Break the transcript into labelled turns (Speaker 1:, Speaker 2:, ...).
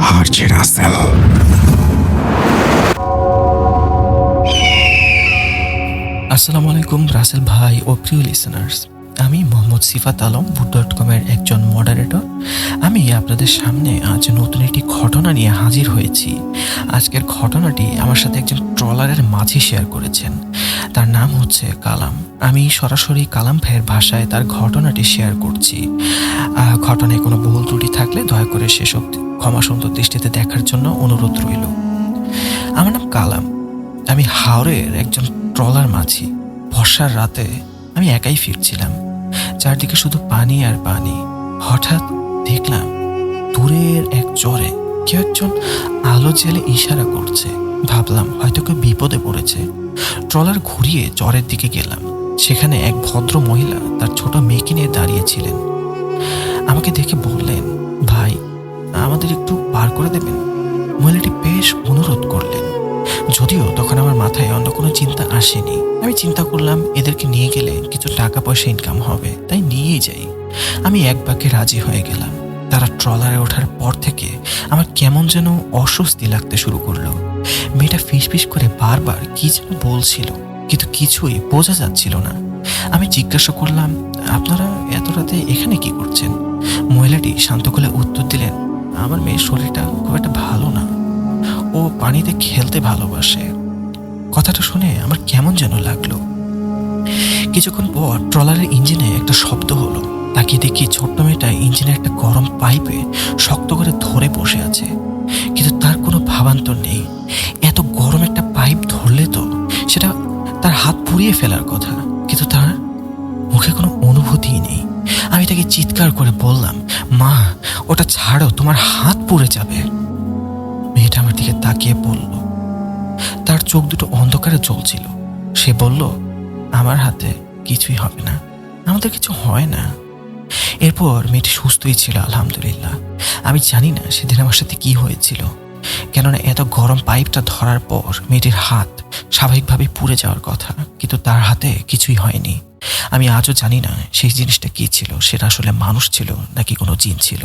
Speaker 1: RJ Rasel
Speaker 2: আসসালামু আলাইকুম রাসেল ভাই ও প্রিয় আমি মোহাম্মদ সিফাত আলম বুট ডট কমের একজন মডারেটর আমি আপনাদের সামনে আজ নতুন একটি ঘটনা নিয়ে হাজির হয়েছি। আজকের ঘটনাটি আমার সাথে একজন ট্রলারের মাঝি শেয়ার করেছেন। তার নাম হচ্ছে কালাম। আমি সরাসরি কালাম ভাইয়ের ভাষায় তার ঘটনাটি শেয়ার করছি। ঘটনায় কোনো ভুল ত্রুটি থাকলে দয়া করে সেসব ক্ষমা সুন্দর দৃষ্টিতে দেখার জন্য অনুরোধ রইল। আমার নাম কালাম। আমি হাওড়ের একজন ট্রলার মাঝি। বর্ষার রাতে আমি একাই ফিরছিলাম। চারদিকে শুধু পানি আর পানি। হঠাৎ দেখলাম দূরের এক চরে কেউ একজন আলো জেলে ইশারা করছে। ভাবলাম হয়তো কেউ বিপদে পড়েছে। ট্রলার ঘুরিয়ে চরের দিকে গেলাম। সেখানে এক ভদ্র মহিলা তার ছোট মেয়েকে নিয়ে দাঁড়িয়েছিলেন। আমাকে দেখে বললেন, ভাই, আমাদের একটু পার করে দেবেন? মহিলাটি বেশ অনুরোধ করলেন। যদিও তখন আমার মাথায় অন্য কোনো চিন্তা আসেনি। আমি চিন্তা করলাম, এদেরকে নিয়ে গেলে কিছু টাকা পয়সা ইনকাম হবে, তাই নিয়েই যাই। আমি এক বাক্যে রাজি হয়ে গেলাম। তারা ট্রলারে ওঠার পর থেকে আমার কেমন যেন অস্বস্তি লাগতে শুরু করল। মেয়েটা ফিসফিস করে বারবার কি যেন বলছিল, কিন্তু কিছুই বোঝা যাচ্ছিল না। আমি জিজ্ঞাসা করলাম, আপনারা এত রাতে এখানে কি করছেন? মহিলাটি শান্ত করে উত্তর দিলেন, আমার মেয়ের শরীরটা খুব একটা ভালো না। ও পানিতে খেলতে ভালোবাসে। কথাটা শুনে আমার কেমন যেন লাগল। কিছুক্ষণ পর ট্রলারের ইঞ্জিনে একটা শব্দ হলো। তাকিয়ে দেখি ছোট্ট মেয়েটা ইঞ্জিনের একটা গরম পাইপে শক্ত করে ধরে বসে আছে। কিন্তু তার কোনো ভাবান্তর নেই। এত গরম একটা পাইপ ধরলে তো সেটা তার হাত পুড়িয়ে ফেলার কথা। কিন্তু তার মুখে কোনো অনুভূতিই নেই। আমি তাকে চিৎকার করে বললাম, মা, ওটা ছাড়ো, তোমার হাত পুড়ে যাবে। মেয়েটা আমার দিকে তাকিয়ে বলল। তার চোখ দুটো অন্ধকারে জ্বলছিল। সে বলল, আমার হাতে কিছুই হবে না। আমাদের কিছু হয় না। এরপর মেয়েটি সুস্থই ছিল, আলহামদুলিল্লাহ। আমি জানি না সেদিন আমার সাথে কি হয়েছিল। কেননা এত গরম পাইপটা ধরার পর মেয়েটির হাত স্বাভাবিকভাবে পুড়ে যাওয়ার কথা, কিন্তু তার হাতে কিছুই হয়নি। আমি আজও জানি না সেই জিনিসটা কী ছিল, সেটা আসলে মানুষ ছিল নাকি কোনো জিন ছিল।